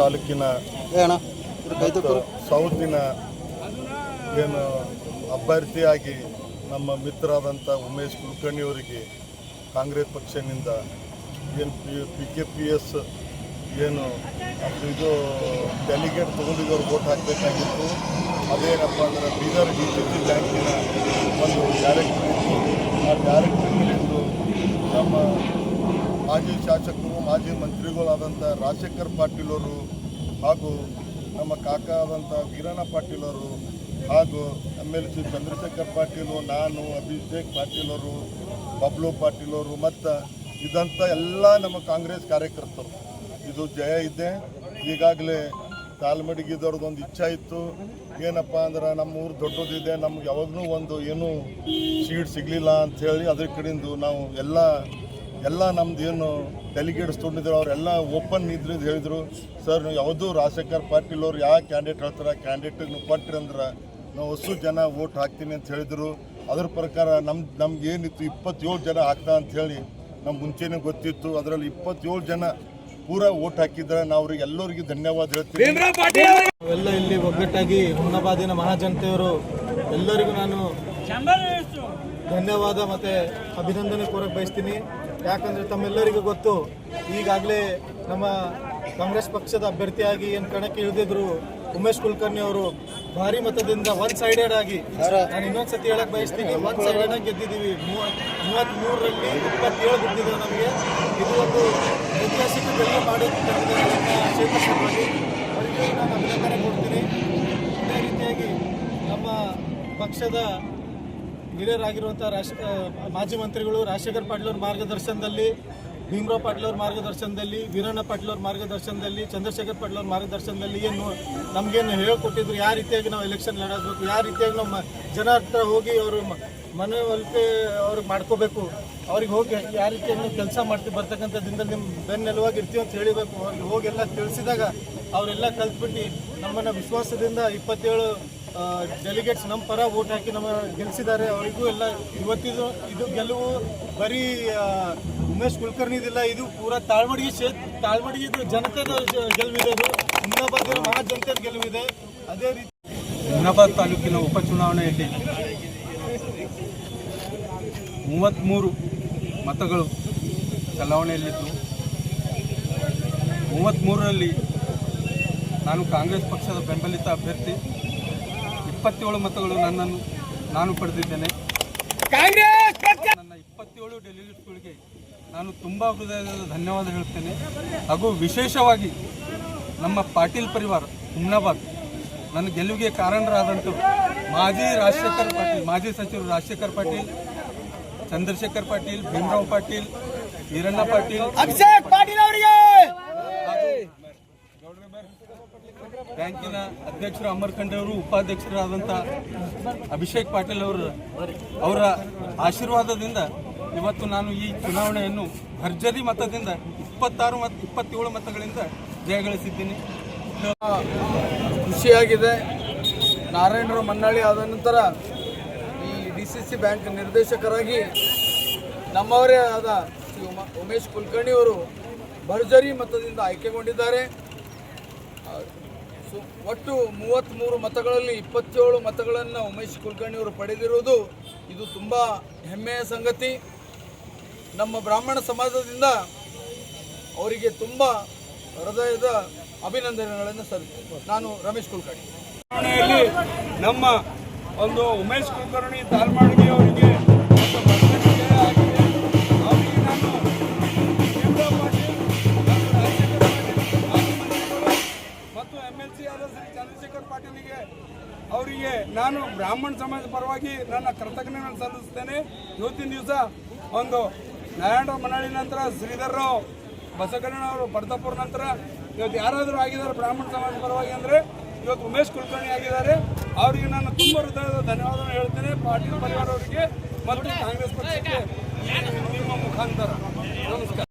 ತಾಲೂಕಿನ ಅಣ್ಣ ಮತ್ತು ಸೌತಿನ ಏನು ಅಭ್ಯರ್ಥಿಯಾಗಿ ನಮ್ಮ ಮಿತ್ರರಾದಂಥ ಉಮೇಶ್ ಕುಲಕರ್ಣಿಯವರಿಗೆ ಕಾಂಗ್ರೆಸ್ ಪಕ್ಷದಿಂದ ಏನು P P K P S ಏನು ಅದು ಇದು ಡೆಲಿಗೇಟ್ ತೊಗೊಂಡಿದ್ದವ್ರು ವೋಟ್ ಹಾಕಬೇಕಾಗಿತ್ತು. ಅದೇನಪ್ಪ ಅಂದ್ರೆ ಬೀದರ್ ಡಿ ಸಿ ಸಿ ಬ್ಯಾಂಕಿನ ಒಂದು ಡೈರೆಕ್ಟರ್ ಇತ್ತು. ಆ ಡೈರೆಕ್ಟರ್ಗಳಿಂದು ನಮ್ಮ ಮಾಜಿ ಶಾಸಕರು, ಮಾಜಿ ಮಂತ್ರಿಗಳಾದಂಥ ರಾಜಶೇಖರ್ ಪಾಟೀಲ್ ಅವರು ಹಾಗೂ ನಮ್ಮ ಕಾಕ ಆದಂಥ ವೀರಣ್ಣ ಪಾಟೀಲ್ ಅವರು ಹಾಗೂ M L C Chandrashekhar Patil, ನಾನು ಅಭಿಷೇಕ್ ಪಾಟೀಲ್ ಅವರು, ಬಬ್ಲು ಪಾಟೀಲ್ ಅವರು ಮತ್ತು ಇದಂಥ ಎಲ್ಲ ನಮ್ಮ ಕಾಂಗ್ರೆಸ್ ಕಾರ್ಯಕರ್ತರು. ಇದು ಜಯ ಇದೆ. ಈಗಾಗಲೇ ತಾಲ್ಮಡಿಗಿದವ್ರದ್ದು ಒಂದು ಇಚ್ಛಾ ಇತ್ತು. ಏನಪ್ಪ ಅಂದ್ರೆ ನಮ್ಮ ಊರು ದೊಡ್ಡದಿದೆ, ನಮ್ಗೆ ಯಾವಾಗಲೂ ಒಂದು ಏನು ಸೀಟ್ ಸಿಗಲಿಲ್ಲ ಅಂಥೇಳಿ ಅದ್ರ ಕಡೆಯಿಂದ ನಾವು ಎಲ್ಲ ಎಲ್ಲ ನಮ್ದು ಏನು ಡೆಲಿಗೇಟ್ಸ್ ತೊಗೊಂಡಿದ್ರು ಅವರೆಲ್ಲ ಓಪನ್ ಇದ್ರು ಹೇಳಿದ್ರು ಹೇಳಿದರು. ಸರ್ ನೀವು ಯಾವುದೂ ರಾಜಶೇಖರ್ ಪಾಟೀಲ್ ಅವ್ರು ಯಾವ ಕ್ಯಾಂಡಿಡೇಟ್ ಹೇಳ್ತಾರೆ ಕ್ಯಾಂಡಿಡೇಟಿಗೆ ನೀವು ಕೊಟ್ರಿ ಅಂದ್ರೆ ನಾವು ಹೊಸ ಜನ ಓಟ್ ಹಾಕ್ತೀನಿ ಅಂತ ಹೇಳಿದರು. ಅದ್ರ ಪ್ರಕಾರ ನಮ್ಮ ನಮ್ಗೆ ಏನಿತ್ತು ಇಪ್ಪತ್ತೇಳು ಜನ ಹಾಕ್ತಾ ಅಂತ ಹೇಳಿ ನಮ್ಮ ಮುಂಚೆನೇ ಗೊತ್ತಿತ್ತು. ಅದರಲ್ಲಿ ಇಪ್ಪತ್ತೇಳು ಜನ ಪೂರ ಓಟ್ ಹಾಕಿದ್ರೆ ನಾವು ಅವ್ರಿಗೆ ಎಲ್ಲರಿಗೂ ಧನ್ಯವಾದ ಹೇಳ್ತೀವಿ ನಾವೆಲ್ಲ ಇಲ್ಲಿ ಒಗ್ಗಟ್ಟಾಗಿ ಹುಮ್ನಾಬಾದಿನ ಮಹಾಜನತೆಯವರು ಎಲ್ಲರಿಗೂ ನಾನು ಧನ್ಯವಾದ ಮತ್ತು ಅಭಿನಂದನೆ ಕೋರಕ್ಕೆ ಬಯಸ್ತೀನಿ. ಯಾಕಂದ್ರೆ ತಮ್ಮೆಲ್ಲರಿಗೂ ಗೊತ್ತು, ಈಗಾಗಲೇ ನಮ್ಮ ಕಾಂಗ್ರೆಸ್ ಪಕ್ಷದ ಅಭ್ಯರ್ಥಿಯಾಗಿ ಏನು ಕಣಕ್ಕೆ ಇಳಿದಿದ್ರು ಉಮೇಶ್ ಕುಲಕರ್ಣಿ ಅವರು ಭಾರಿ ಮತದಿಂದ ಒನ್ ಸೈಡೆಡ್ ಆಗಿ, ನಾನು ಇನ್ನೊಂದು ಸತಿ ಹೇಳಕ್ ಬಯಸ್ತೀನಿ ಒನ್ ಸೈಡೆಡ್ ಆಗಿ ಗೆದ್ದಿದ್ದೀವಿ. ಮೂವತ್ತ್ ಮೂರರಲ್ಲಿ ಇಪ್ಪತ್ತೇಳು ಗೆದ್ದಿದ್ದೀವಿ ನಮಗೆ. ಇದು ಒಂದು ಐತಿಹಾಸಿಕ ಗೆಲುವು ಮಾಡಿ ಕ್ಷೇತ್ರದಲ್ಲಿ ಅವರಿಗೆ ನಾನು ಅಭಿನಂದನೆ ಕೊಡ್ತೀನಿ. ಅದೇ ರೀತಿಯಾಗಿ ನಮ್ಮ ಪಕ್ಷದ ಹಿರಿಯರಾಗಿರುವಂಥ ರಾಷ್ಟ್ರ, ಮಾಜಿ ಮಂತ್ರಿಗಳು ರಾಜಶೇಖರ್ ಪಾಟೀಲ್ ಅವ್ರ ಮಾರ್ಗದರ್ಶನದಲ್ಲಿ, ಭೀಮರಾವ್ ಪಾಟೀಲ್ ಅವ್ರ ಮಾರ್ಗದರ್ಶನದಲ್ಲಿ, ವೀರಣ್ಣ ಪಾಟೀಲ್ ಅವ್ರ ಮಾರ್ಗದರ್ಶನದಲ್ಲಿ, ಚಂದ್ರಶೇಖರ್ ಪಾಟೀಲ್ ಅವ್ರ ಮಾರ್ಗದರ್ಶನದಲ್ಲಿ ಏನು ನಮಗೇನು ಹೇಳ್ಕೊಟ್ಟಿದ್ರು ಯಾವ ರೀತಿಯಾಗಿ ನಾವು ಎಲೆಕ್ಷನ್ ನಡೆಸಬೇಕು ಯಾವ ರೀತಿಯಾಗಿ ನಮ್ಮ ಜನ ಹತ್ರ ಹೋಗಿ ಅವರು ಮನವೊಲಿಕೆ ಅವ್ರಿಗೆ ಮಾಡ್ಕೋಬೇಕು, ಅವ್ರಿಗೆ ಹೋಗಿ ಯಾವ ರೀತಿಯಾಗಿ ನಾವು ಕೆಲಸ ಮಾಡ್ತೀವಿ ಬರ್ತಕ್ಕಂಥದ್ದಿಂದ ನಿಮ್ಮ ಬೆನ್ನೆಲುವಾಗಿ ಇರ್ತೀವಿ ಅಂತ ಹೇಳಿಬೇಕು, ಅವ್ರಿಗೆ ಹೋಗಿ ಎಲ್ಲ ತಿಳಿಸಿದಾಗ ಅವರೆಲ್ಲ ಕಲ್ತ್ಬಿಟ್ಟು ನಮ್ಮನ್ನು ವಿಶ್ವಾಸದಿಂದ ಇಪ್ಪತ್ತೇಳು ಡೆಲಿಗೇಟ್ಸ್ ನಮ್ಮ ಪರ ವೋಟ್ ಹಾಕಿ ನಮ್ಮ ಗೆಲ್ಲಿಸಿದ್ದಾರೆ ಅವರಿಗೂ ಎಲ್ಲ ಇವತ್ತಿದು ಇದು ಗೆಲುವು ಬರೀ ಉಮೇಶ್ ಕುಲಕರ್ಣಿದಿಲ್ಲ, ಇದು ಪೂರ ತಾಳ್ಮಡಿಗೆ ಶೇ ತಾಳ್ಮಡಿಗೆ ಇದು ಜನತೆದ ಗೆಲುವಿದೆ ಇದು. ಹುಮ್ನಾಬಾದ್ ಮಹಾ ಜನತೆ ಗೆಲುವಿದೆ. ಅದೇ ರೀತಿ ಹುಮ್ನಾಬಾದ್ ತಾಲೂಕಿನ ಉಪಚುನಾವಣೆಯಲ್ಲಿ ಮೂವತ್ತ್ಮೂರು ಮತಗಳು ಚಲಾವಣೆಯಲ್ಲಿದ್ದು ಮೂವತ್ತ್ಮೂರರಲ್ಲಿ ನಾನು ಕಾಂಗ್ರೆಸ್ ಪಕ್ಷದ ಬೆಂಬಲಿತ ಅಭ್ಯರ್ಥಿ ಇಪ್ಪತ್ತೇಳು ಮತಗಳು ನನ್ನನ್ನು ನಾನು ಪಡೆದಿದ್ದೇನೆ. ನನ್ನ ಇಪ್ಪತ್ತೇಳು ಡೆಲಿಗೇಟ್ಸ್ಗಳಿಗೆ ನಾನು ತುಂಬ ಹೃದಯದ ಧನ್ಯವಾದ ಹೇಳ್ತೇನೆ. ಹಾಗೂ ವಿಶೇಷವಾಗಿ ನಮ್ಮ ಪಾಟೀಲ್ ಪರಿವಾರ ಹುಮ್ನಾಬಾದ್ ನನ್ನ ಗೆಲುವಿಗೆ ಕಾರಣರಾದಂಥ ಮಾಜಿ ರಾಜಶೇಖರ್ ಪಾಟೀಲ್ ಮಾಜಿ ಸಚಿವರು ರಾಜಶೇಖರ್ ಪಾಟೀಲ್ ಚಂದ್ರಶೇಖರ್ ಪಾಟೀಲ್ ಭೀಮರಾವ್ ಪಾಟೀಲ್ ವೀರಣ್ಣ ಪಾಟೀಲ್. ಅಭಿಷೇಕ್ ಪಾಟೀಲ್ ಅವರಿಗೆ! ಬ್ಯಾಂಕಿನ ಅಧ್ಯಕ್ಷರು ಅಮರ್ ಅವರು ಉಪಾಧ್ಯಕ್ಷರಾದಂಥ ಅಭಿಷೇಕ್ ಪಾಟೀಲ್ ಅವರು ಅವರ ಆಶೀರ್ವಾದದಿಂದ ಇವತ್ತು ನಾನು ಈ ಚುನಾವಣೆಯನ್ನು ಭರ್ಜರಿ ಮತದಿಂದ ಇಪ್ಪತ್ತಾರು ಮತ್ತು ಇಪ್ಪತ್ತೇಳು ಮತಗಳಿಂದ ಜಯಗಳಿಸಿದ್ದೀನಿ. ಖುಷಿಯಾಗಿದೆ. ನಾರಾಯಣರಾವ್ ಮನ್ನಾಳಿ ಆದ ನಂತರ ಈ ಡಿ ಸಿ ಸಿ ಬ್ಯಾಂಕ್ ನಿರ್ದೇಶಕರಾಗಿ ನಮ್ಮವರೇ ಆದ ಶ್ರೀ ಉಮಾ, ಉಮೇಶ್ ಕುಲಕರ್ಣಿ ಅವರು ಭರ್ಜರಿ ಮತದಿಂದ ಆಯ್ಕೆಗೊಂಡಿದ್ದಾರೆ. ಒಟ್ಟು ಮೂವತ್ತ್ಮೂರು ಮತಗಳಲ್ಲಿ ಇಪ್ಪತ್ತೇಳು ಮತಗಳನ್ನು ಉಮೇಶ್ ಕುಲಕರ್ಣಿ ಅವರು ಪಡೆದಿರುವುದು ಇದು ತುಂಬ ಹೆಮ್ಮೆಯ ಸಂಗತಿ. ನಮ್ಮ ಬ್ರಾಹ್ಮಣ ಸಮಾಜದಿಂದ ಅವರಿಗೆ ತುಂಬ ಹೃದಯದ ಅಭಿನಂದನೆಗಳನ್ನು ಸಲ್ಲಿಸ್ತೇನೆ ನಾನು ರಮೇಶ್ ಕುಲಕರ್ಣಿ. ನಮ್ಮ ಒಂದು ಉಮೇಶ್ ಕುಲಕರ್ಣಿ ತಾಲ್ಮಾಡಿಗೆ ಅವರಿಗೆ ಬ್ರಾಹ್ಮಣ ಸಮಾಜ ಪರವಾಗಿ ನನ್ನ ಕೃತಜ್ಞತೆಯನ್ನು ಸಲ್ಲಿಸ್ತೇನೆ ಇವತ್ತಿನ ದಿವಸ ಒಂದು ನಾರಾಯಣರಾವ್ ಮನಾಳಿ ನಂತರ ಶ್ರೀಧರ್ರಾವ್ ಬಸವಣ್ಣನವರು ಬರ್ದಾಪುರ ನಂತರ ಇವತ್ತು ಯಾರಾದರೂ ಆಗಿದ್ದಾರೆ ಬ್ರಾಹ್ಮಣ ಸಮಾಜ ಪರವಾಗಿ ಅಂದರೆ ಇವತ್ತು ಉಮೇಶ್ ಕುಲಕರ್ಣಿ ಆಗಿದ್ದಾರೆ. ಅವರಿಗೆ ನಾನು ತುಂಬ ಹೃದಯದ ಧನ್ಯವಾದವನ್ನು ಹೇಳ್ತೇನೆ. ಪಾಟೀಲ್ ಪರಿವಾರವರಿಗೆ ಮತ್ತು ಕಾಂಗ್ರೆಸ್ ಪಕ್ಷಕ್ಕೆ ನಿಮ್ಮ ಮುಖಾಂತರ. ನಮಸ್ಕಾರ.